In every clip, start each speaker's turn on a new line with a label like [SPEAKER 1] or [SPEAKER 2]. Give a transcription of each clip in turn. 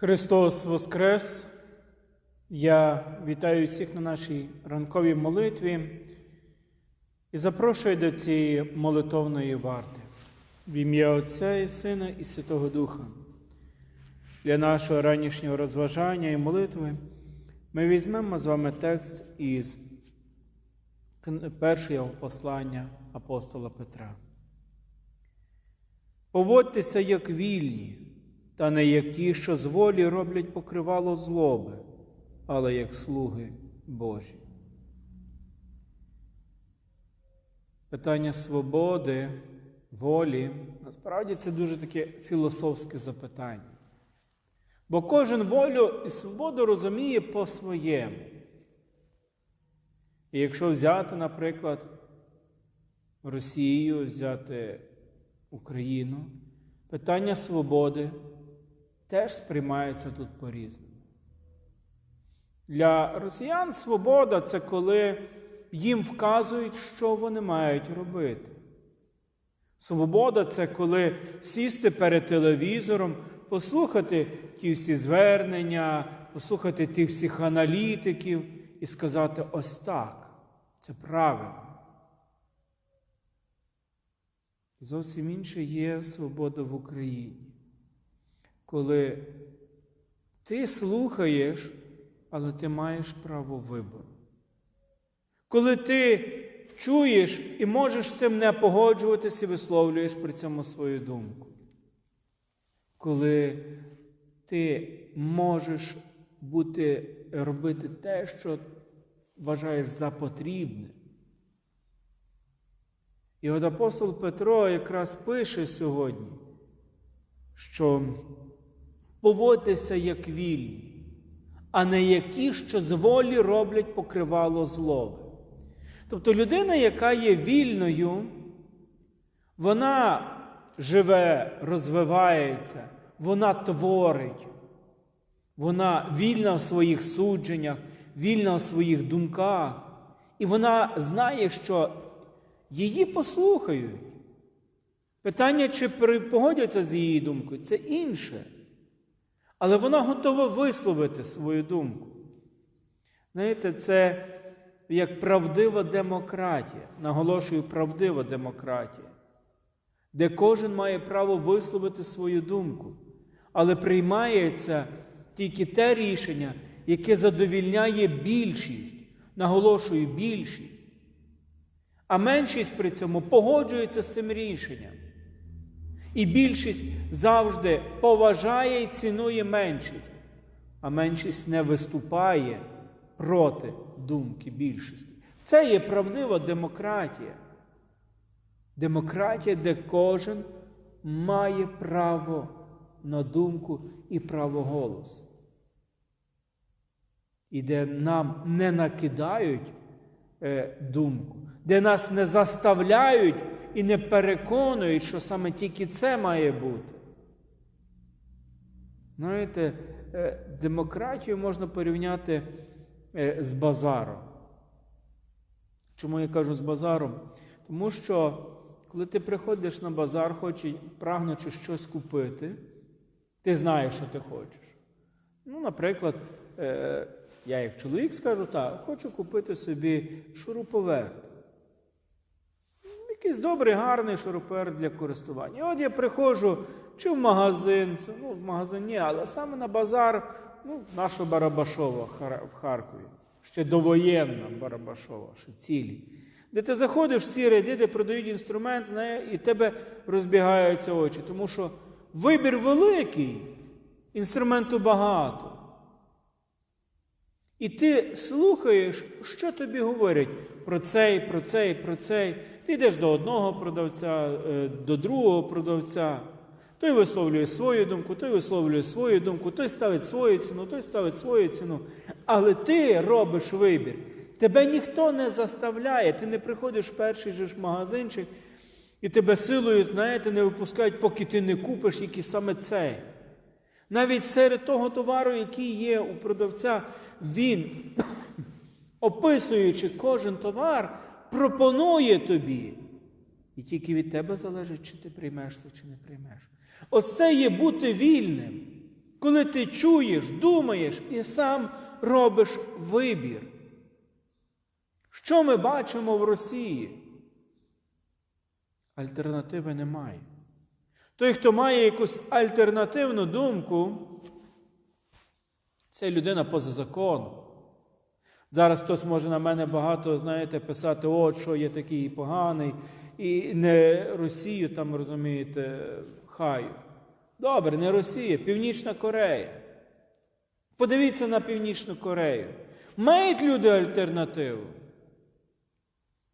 [SPEAKER 1] Христос Воскрес! Я вітаю всіх на нашій ранковій молитві і запрошую до цієї молитовної варти в ім'я Отця і Сина і Святого Духа. Для нашого ранішнього розважання і молитви ми візьмемо з вами текст із першого послання апостола Петра. Поводьтеся як вільні, та не як ті, що з волі роблять покривало злоби, але як слуги Божі. Питання свободи, волі насправді це дуже таке філософське запитання. Бо кожен волю і свободу розуміє по-своєму. І якщо взяти, наприклад, Росію, взяти Україну, питання свободи теж сприймається тут по-різному. Для росіян свобода це коли їм вказують, що вони мають робити. Свобода це коли сісти перед телевізором, послухати ті всі звернення, послухати тих всіх аналітиків і сказати ось так, це правильно. Зовсім інше є свобода в Україні, коли ти слухаєш, але ти маєш право вибору. Коли ти чуєш і можеш з цим не погоджуватися і висловлюєш при цьому свою думку. Коли ти можеш бути, робити те, що вважаєш за потрібне. І от апостол Петро якраз пише сьогодні, що поводьтеся як вільні, а не як ті, що з волі роблять покривало злоби. Тобто людина, яка є вільною, вона живе, розвивається, вона творить, вона вільна в своїх судженнях, вільна в своїх думках. І вона знає, що її послухають. Питання, чи погодяться з її думкою, це інше. Але вона готова висловити свою думку. Знаєте, це як правдива демократія. Наголошую, правдива демократія, де кожен має право висловити свою думку, але приймається тільки те рішення, яке задовільняє більшість. Наголошую, більшість. А меншість при цьому погоджується з цим рішенням. І більшість завжди поважає і цінує меншість, а меншість не виступає проти думки більшості. Це є правдива демократія. Демократія, де кожен має право на думку і право голосу. І де нам не накидають е, думку, де нас не заставляють і не переконують, що саме тільки це має бути. Знаєте, е, демократію можна порівняти е, з базаром. Чому я кажу з базаром? Тому що, коли ти приходиш на базар, хочеш, прагнучи щось купити, ти знаєш, що ти хочеш. Ну, наприклад, е, я як чоловік скажу, так, хочу купити собі шуруповерт. Якийсь добрий, гарний шуруповерт для користування. І от я приходжу чи в магазин, ну, в магазин ні, але саме на базар ну, нашого Барабашова в Харкові. Ще довоєнна Барабашова, ще цілі. Де ти заходиш в ці ряди, де продають інструмент, і тебе розбігаються очі. Тому що вибір великий, інструменту багато. І ти слухаєш, що тобі говорять про цей, про цей, про цей. Ти йдеш до одного продавця, е, до другого продавця. Той висловлює свою думку, той висловлює свою думку, той ставить свою ціну, той ставить свою ціну. Але ти робиш вибір. Тебе ніхто не заставляє. Ти не приходиш в перший же ж магазинчик, і тебе силою, знаєте, не випускають, поки ти не купиш який саме цей. Навіть серед того товару, який є у продавця, він, описуючи кожен товар, пропонує тобі. І тільки від тебе залежить, чи ти приймеш це, чи не приймеш. Ось це є бути вільним. коли ти чуєш, думаєш і сам робиш вибір. Що ми бачимо в Росії? Альтернативи немає. Той, хто має якусь альтернативну думку, це людина поза законом. Зараз хтось може на мене багато, знаєте, писати, от що є такий поганий, і не Росію там, розумієте, хаю. Добре, не Росія, Північна Корея. Подивіться на Північну Корею. Мають люди альтернативу,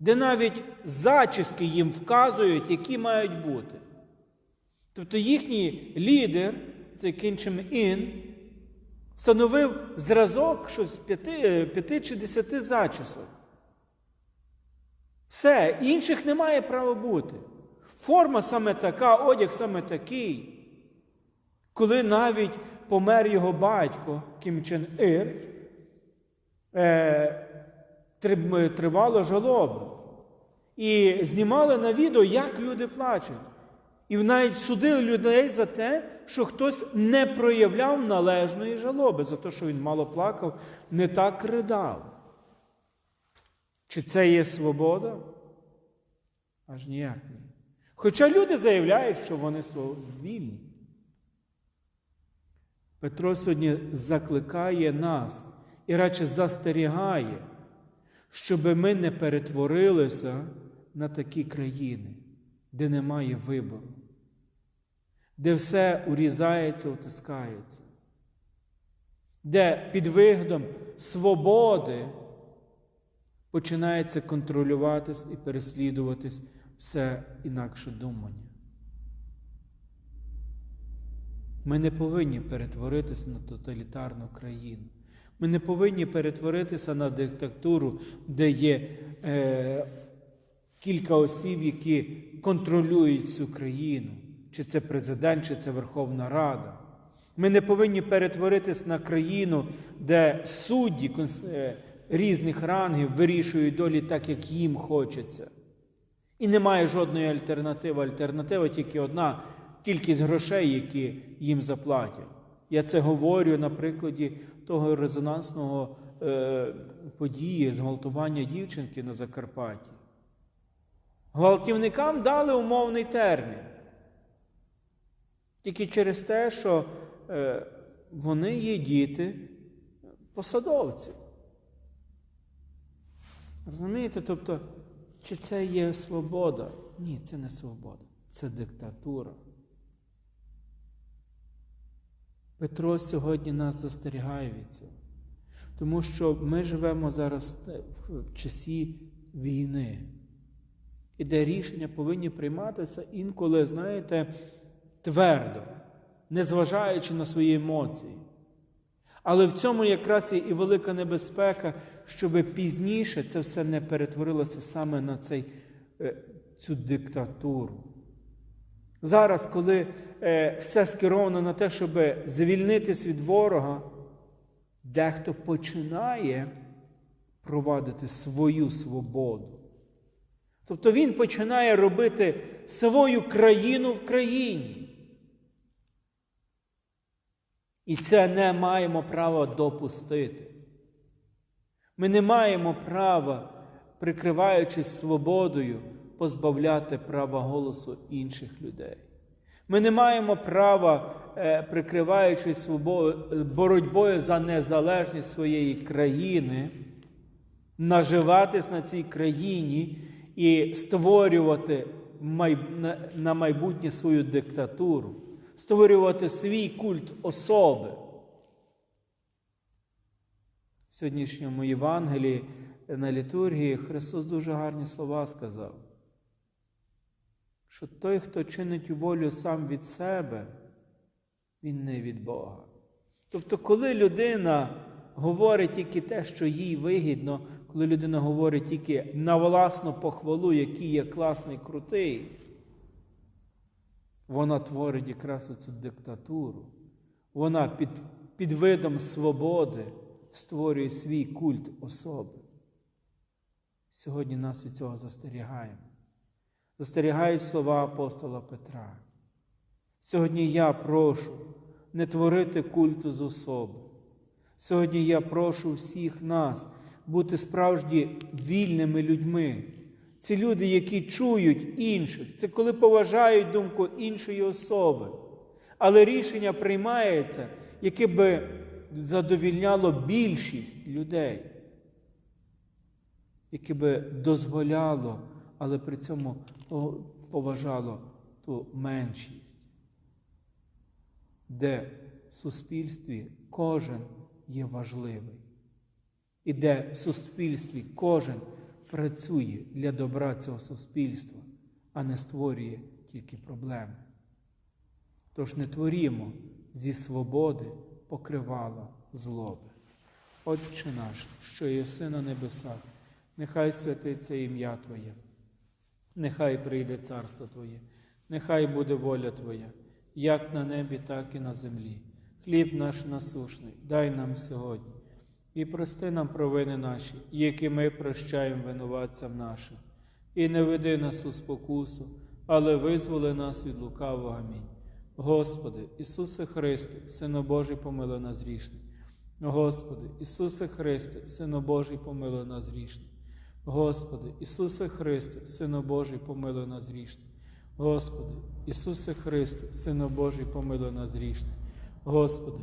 [SPEAKER 1] де навіть зачіски їм вказують, які мають бути. Тобто їхній лідер, це Кім Чен Ін, встановив зразок щось п'яти, п'яти чи десяти зачісок. Все, інших не має права бути. Форма саме така, одяг саме такий. Коли навіть помер його батько Кім Чен Ір, е, тривало жалоба. І знімали на відео, як люди плачуть. І навіть судили людей за те, що хтось не проявляв належної жалоби, за те, що він мало плакав, не так ридав. Чи це є свобода? Аж ніяк ні. Хоча люди заявляють, що вони вільні. Петро сьогодні закликає нас і радше застерігає, щоб ми не перетворилися на такі країни, де немає вибору, де все урізається, утискається, де під виглядом свободи починається контролюватись і переслідуватись все інакше думання. Ми не повинні перетворитися на тоталітарну країну. Ми не повинні перетворитися на диктатуру, де є е, кілька осіб, які контролюють цю країну. Чи це президент, чи це Верховна Рада. Ми не повинні перетворитися на країну, де судді е, різних рангів вирішують долі так, як їм хочеться. І немає жодної альтернативи. Альтернатива тільки одна кількість грошей, які їм заплатять. Я це говорю на прикладі того резонансного е, події зґвалтування дівчинки на Закарпатті. Гвалтівникам дали умовний термін. Тільки через те, що е, вони є діти посадовців. Розумієте? Тобто, чи це є свобода? Ні, це не свобода, це диктатура. Петро сьогодні нас застерігає від цього. Тому що ми живемо зараз в часі війни, і де рішення повинні прийматися інколи, знаєте, твердо, незважаючи на свої емоції. Але в цьому якраз є і велика небезпека, щоб пізніше це все не перетворилося саме на цей, е, цю диктатуру. Зараз, коли е, все скеровано на те, щоб звільнитись від ворога, дехто починає провадити свою свободу. Тобто він починає робити свою країну в країні. І це не маємо права допустити. Ми не маємо права, прикриваючись свободою, позбавляти права голосу інших людей. Ми не маємо права, е, прикриваючись боротьбою за незалежність своєї країни, наживатись на цій країні і створювати на- майбутнє свою диктатуру, створювати свій культ особи. В сьогоднішньому Євангелії на літургії Христос дуже гарні слова сказав, що той, хто чинить волю сам від себе, він не від Бога. Тобто, коли людина говорить тільки те, що їй вигідно, коли людина говорить тільки на власну похвалу, який є класний, крутий, вона творить якраз оцю диктатуру. Вона під, під видом свободи створює свій культ особи. Сьогодні нас від цього застерігаємо. Застерігають слова апостола Петра. Сьогодні я прошу, не творити культу з особи. Сьогодні я прошу всіх нас бути справді вільними людьми. Це люди, які чують інших, це коли поважають думку іншої особи. Але рішення приймається, яке би задовільняло більшість людей, яке би дозволяло, але при цьому поважало ту меншість, де в суспільстві кожен є важливий, і де в суспільстві кожен працює для добра цього суспільства, а не створює тільки проблеми. Тож не творімо зі свободи покривала злоби. Отче наш, що єси на небесах, нехай святиться ім'я Твоє, нехай прийде царство Твоє, нехай буде воля Твоя, як на небі, так і на землі. Хліб наш насушний, дай нам сьогодні, і прости нам провини наші, які ми прощаємо винуватцям нашим, і не веди нас у спокусу, але визволи нас від лукавого. Амінь. Господи, Ісусе Христе, Сино Божий, помилуй нас грішних. Господи, Ісусе Христе, Сино Божий, помилуй нас грішних. Господи, Ісусе Христе, Сино Божий, помилуй нас грішних. Господи, Ісусе Христе, Сино Божий, помилуй нас грішних. Господи,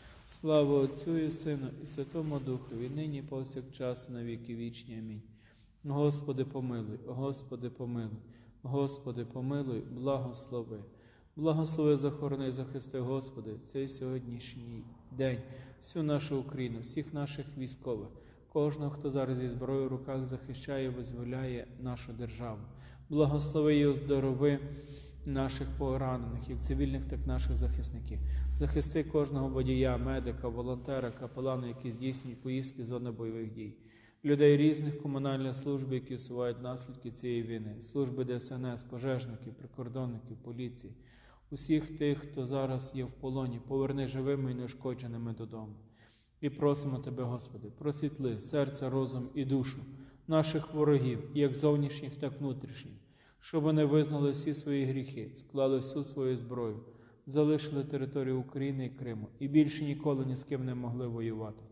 [SPEAKER 1] Слава Отцю і Сину, і Святому Духові, нині повсякчас, на віки вічні. Амінь. Господи, помилуй, Господи, помилуй, Господи, помилуй, благослови. Благослови, захорони, і захисти, Господи, цей сьогоднішній день, всю нашу Україну, всіх наших військових, кожного, хто зараз зі зброєю в руках захищає, визволяє нашу державу. Благослови і оздорови наших поранених, як цивільних, так і наших захисників. Захисти кожного водія, медика, волонтера, капелана, які здійснюють поїздки зони бойових дій. Людей різних комунальних служб, які усувають наслідки цієї війни, служби ДСНС, пожежників, прикордонників, поліції, усіх тих, хто зараз є в полоні, поверни живими і неушкодженими додому. І просимо Тебе, Господи, просвітли серце, розум і душу наших ворогів, як зовнішніх, так внутрішніх, щоб вони визнали всі свої гріхи, склали всю свою зброю, залишили територію України і Криму і більше ніколи ні з ким не могли воювати.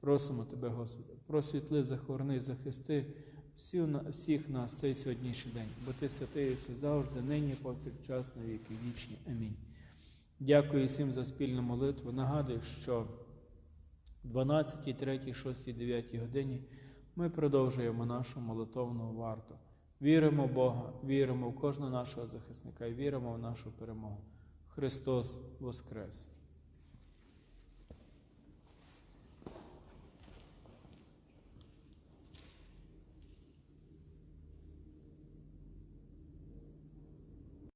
[SPEAKER 1] Просимо Тебе, Господи, просвітли, захорони, захисти всі, всіх нас цей сьогоднішній день, бо Ти святий завжди, нині, повсякчас, на віки вічні. Амінь. Дякую всім за спільну молитву. Нагадую, що 12, 3, 6, 9 годині ми продовжуємо нашу молитовну варту. Віримо в Бога, віримо в кожного нашого захисника і віримо в нашу перемогу. Христос Воскрес!